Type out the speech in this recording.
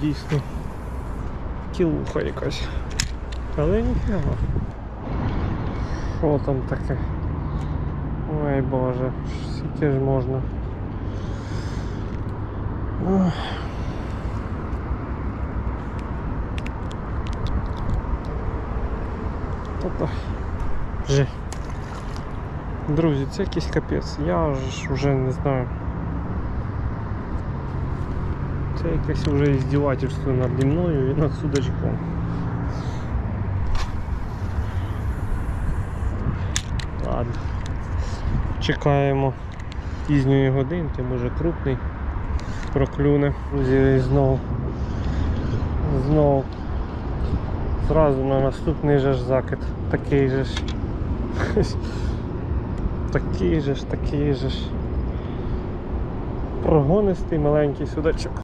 дійсно кілуха якась. Але ніфіга. Що там таке? Ой боже, скільки ж можна. Ох. Та-та. Же. Друзі, це якийсь капець. Я ж вже не знаю. Це якесь вже іздівательство наді мною і над судачком. Ладно. Чекаємо пізньої годинки, може крупний проклюне. Друзі, знову. Знову. Зразу на наступний же ж закид. Такий же ж. Такий же ж, такий же ж. Прогонистий маленький судачок.